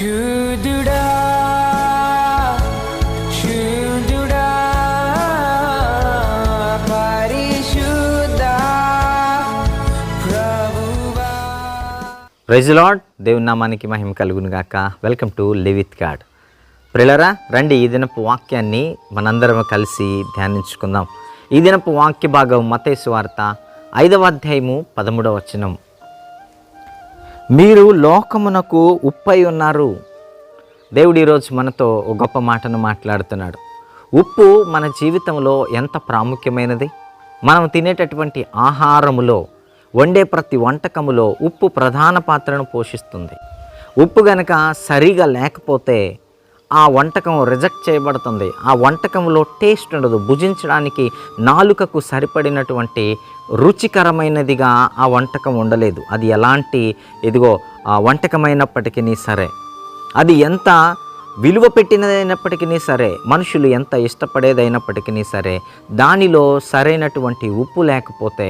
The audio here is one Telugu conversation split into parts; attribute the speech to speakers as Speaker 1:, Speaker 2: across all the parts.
Speaker 1: శుద్ధుడా శుద్ధుడా పరిశుద్ధ ప్రభువా.
Speaker 2: ప్రైజ్ లాడ్ దేవుని నామానికి మహిమ కలుగును గాక. వెల్కమ్ టు లివిత్ గాడ్ ప్రిలరా రండి ఈ దినపు వాక్యాన్ని మనందరం కలిసి ధ్యానించుకుందాం. ఈ దినపు వాక్య భాగం మతేసు వార్త ఐదవ అధ్యాయము పదమూడవ వచనం. మీరు లోకమునకు ఉప్పై ఉన్నారు. దేవుడు ఈరోజు మనతో ఒక గొప్ప మాటను మాట్లాడుతున్నాడు. ఉప్పు మన జీవితంలో ఎంత ప్రాముఖ్యమైనది? మనం తినేటటువంటి ఆహారములో వండే ప్రతి వంటకములో ఉప్పు ప్రధాన పాత్రను పోషిస్తుంది. ఉప్పు గనక సరిగా లేకపోతే ఆ వంటకం రిజెక్ట్ చేయబడుతుంది. ఆ వంటకంలో టేస్ట్ ఉండదు. భుజించడానికి నాలుకకు సరిపడినటువంటి రుచికరమైనదిగా ఆ వంటకం ఉండలేదు. అది ఎలాంటి ఇదిగో ఆ వంటకమైనప్పటికీ సరే. అది ఎంత విలువ పెట్టినదైనప్పటికీ సరే మనుషులు ఎంత ఇష్టపడేదైనప్పటికీ సరే దానిలో సరైనటువంటి ఉప్పు లేకపోతే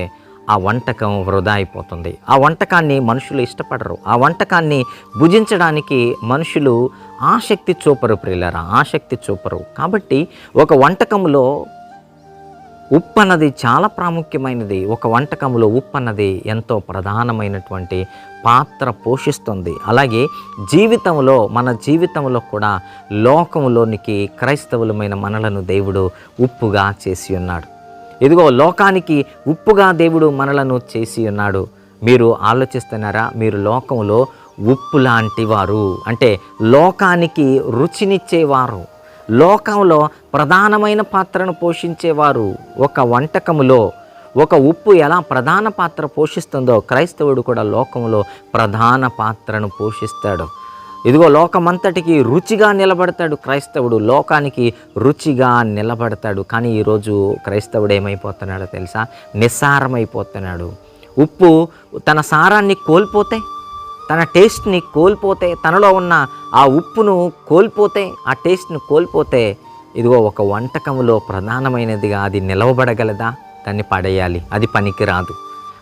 Speaker 2: ఆ వంటకం వృధా అయిపోతుంది. ఆ వంటకాన్ని మనుషులు ఇష్టపడరు. ఆ వంటకాన్ని భుజించడానికి మనుషులు ఆసక్తి చూపరు ప్రియులరా ఆసక్తి చూపరు. కాబట్టి ఒక వంటకంలో ఉప్పు అన్నది చాలా ప్రాముఖ్యమైనది. ఒక వంటకంలో ఉప్పు అన్నది ఎంతో ప్రధానమైనటువంటి పాత్ర పోషిస్తుంది. అలాగే జీవితంలో మన జీవితంలో కూడా లోకంలోనికి క్రైస్తవులమైన మనలను దేవుడు ఉప్పుగా చేసి ఉన్నాడు. ఇదిగో లోకానికి ఉప్పుగా దేవుడు మనలను చేసి ఉన్నాడు. మీరు ఆలోచిస్తున్నారా? మీరు లోకంలో ఉప్పు లాంటి వారు. అంటే లోకానికి రుచినిచ్చేవారు. లోకంలో ప్రధానమైన పాత్రను పోషించేవారు. ఒక వంటకములో ఒక ఉప్పు ఎలా ప్రధాన పాత్ర పోషిస్తుందో క్రైస్తవుడు కూడా లోకంలో ప్రధాన పాత్రను పోషిస్తాడు. ఇదిగో లోకమంతటికి రుచిగా నిలబడతాడు క్రైస్తవుడు. లోకానికి రుచిగా నిలబడతాడు. కానీ ఈరోజు క్రైస్తవుడు ఏమైపోతున్నాడో తెలుసా? నిస్సారమైపోతున్నాడు. ఉప్పు తన సారాన్ని కోల్పోతే తన టేస్ట్ని కోల్పోతే తనలో ఉన్న ఆ ఉప్పును కోల్పోతే ఆ టేస్ట్ని కోల్పోతే ఇదిగో ఒక వంటకంలో ప్రధానమైనదిగా అది నిలవబడగలదా? దాన్ని పడేయాలి. అది పనికిరాదు.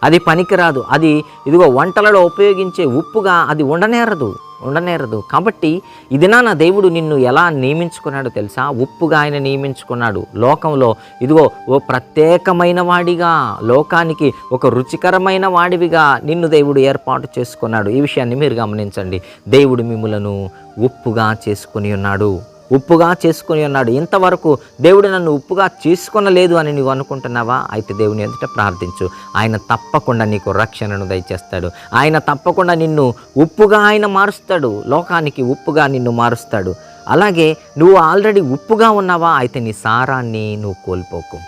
Speaker 2: అది పనికిరాదు. అది ఇదిగో వంటలలో ఉపయోగించే ఉప్పుగా అది ఉండనేరదు. ఉండనేరదు. కాబట్టి ఇది నా దేవుడు నిన్ను ఎలా నియమించుకున్నాడో తెలుసా? ఉప్పుగా ఆయన నియమించుకున్నాడు. లోకంలో ఇదిగో ఓ ప్రత్యేకమైన వాడిగా లోకానికి ఒక రుచికరమైన వాడివిగా నిన్ను దేవుడు ఏర్పాటు చేసుకున్నాడు. ఈ విషయాన్ని మీరు గమనించండి. దేవుడు మిమ్మలను ఉప్పుగా చేసుకుని ఉన్నాడు. ఉప్పుగా చేసుకుని ఉన్నాడు. ఇంతవరకు దేవుడు నన్ను ఉప్పుగా చేసుకొనలేదు అని నువ్వు అనుకుంటున్నావా? అయితే దేవుని ఎదుట ప్రార్థించు. ఆయన తప్పకుండా నీకు రక్షణను దయచేస్తాడు. ఆయన తప్పకుండా నిన్ను ఉప్పుగా ఆయన మారుస్తాడు. లోకానికి ఉప్పుగా నిన్ను మారుస్తాడు. అలాగే నువ్వు ఆల్రెడీ ఉప్పుగా ఉన్నావా? అయితే నీ సారాన్ని నువ్వు కోల్పోకు.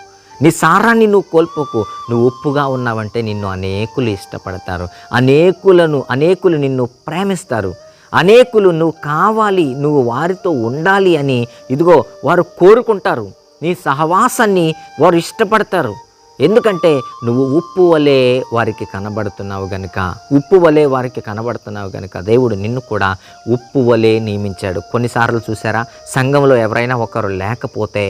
Speaker 2: నీ సారాన్ని నువ్వు కోల్పోకు. నువ్వు ఉప్పుగా ఉన్నావంటే నిన్ను అనేకులు ఇష్టపడతారు. అనేకులను అనేకులు నిన్ను ప్రేమిస్తారు. అనేకులు నువ్వు కావాలి నువ్వు వారితో ఉండాలి అని ఇదిగో వారు కోరుకుంటారు. నీ సహవాసాన్ని వారు ఇష్టపడతారు. ఎందుకంటే నువ్వు ఉప్పు వలె వారికి కనబడుతున్నావు గనుక ఉప్పు వలె వారికి కనబడుతున్నావు గనుక దేవుడు నిన్ను కూడా ఉప్పు వలె నియమించాడు. కొన్నిసార్లు చూసారా? సంఘంలో ఎవరైనా ఒకరు లేకపోతే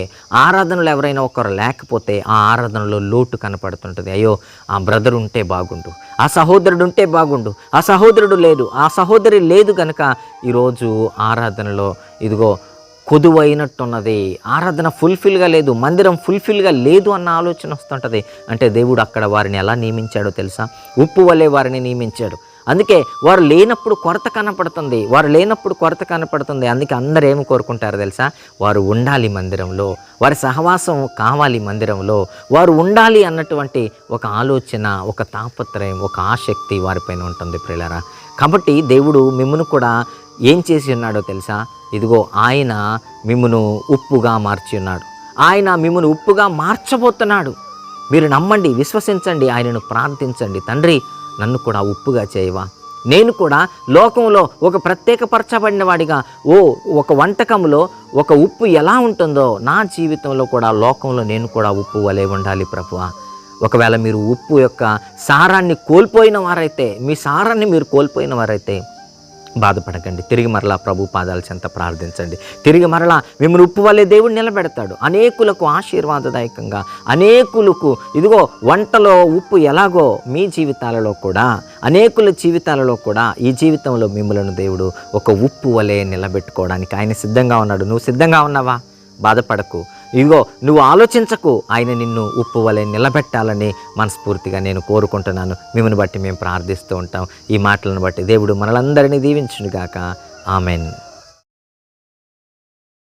Speaker 2: ఆరాధనలో ఎవరైనా ఒకరు లేకపోతే ఆ ఆరాధనలో లోటు కనపడుతుంటుంది. అయ్యో ఆ బ్రదర్ ఉంటే బాగుండు ఆ సహోదరుడు ఉంటే బాగుండు ఆ సహోదరుడు లేదు ఆ సహోదరి లేదు కనుక ఈరోజు ఆరాధనలో ఇదిగో కొదువైనట్టున్నది. ఆరాధన ఫుల్ఫిల్గా లేదు మందిరం ఫుల్ఫిల్గా లేదు అన్న ఆలోచన వస్తుంటుంది. అంటే దేవుడు అక్కడ వారిని ఎలా నియమించాడో తెలుసా? ఉప్పు వలె వారిని నియమించాడు. అందుకే వారు లేనప్పుడు కొరత కనపడుతుంది. వారు లేనప్పుడు కొరత కనపడుతుంది. అందుకే అందరూ ఏమి కోరుకుంటారు తెలుసా? వారు ఉండాలి మందిరంలో. వారి సహవాసం కావాలి మందిరంలో. వారు ఉండాలి అన్నటువంటి ఒక ఆలోచన ఒక తాపత్రయం ఒక ఆసక్తి వారిపైన ఉంటుంది ప్రిలరా కాబట్టి దేవుడు మిమ్మను కూడా ఏం చేసి ఉన్నాడో తెలుసా? ఇదిగో ఆయన మిమ్మను ఉప్పుగా మార్చి ఉన్నాడు. ఆయన మిమ్మను ఉప్పుగా మార్చబోతున్నాడు. మీరు నమ్మండి విశ్వసించండి ఆయనను ప్రార్థించండి. తండ్రి నన్ను కూడా ఉప్పుగా చేయవా? నేను కూడా లోకంలో ఒక ప్రత్యేకపరచబడిన వాడిగా ఓ ఒక వంటకంలో ఒక ఉప్పు ఎలా ఉంటుందో నా జీవితంలో కూడా లోకంలో నేను కూడా ఉప్పు వలె ఉండాలి ప్రభువా. ఒకవేళ మీరు ఉప్పు యొక్క సారాన్ని కోల్పోయిన వారైతే మీ సారాన్ని మీరు కోల్పోయిన వారైతే బాధపడకండి. తిరిగి మరలా ప్రభు పాదాల చెంత ప్రార్థించండి. తిరిగి మరలా మిమ్మల్ని ఉప్పు వల్లే దేవుడు నిలబెడతాడు. అనేకులకు ఆశీర్వాదదాయకంగా అనేకులకు ఇదిగో వంటలో ఉప్పు ఎలాగో మీ జీవితాలలో కూడా అనేకుల జీవితాలలో కూడా ఈ జీవితంలో మిమ్మలను దేవుడు ఒక ఉప్పు వలె నిలబెట్టుకోవడానికి ఆయన సిద్ధంగా ఉన్నాడు. నువ్వు సిద్ధంగా ఉన్నావా? బాధపడకు. ఇగో నువ్వు ఆలోచించకు. ఆయన నిన్ను ఉప్పు వలె నిలబెట్టాలని మనస్ఫూర్తిగా నేను కోరుకుంటున్నాను. మిమ్మల్ని బట్టి మేము ప్రార్థిస్తూ ఉంటాం. ఈ మాటలను బట్టి దేవుడు మనలందరినీ దీవించునుగాక. ఆమెన్.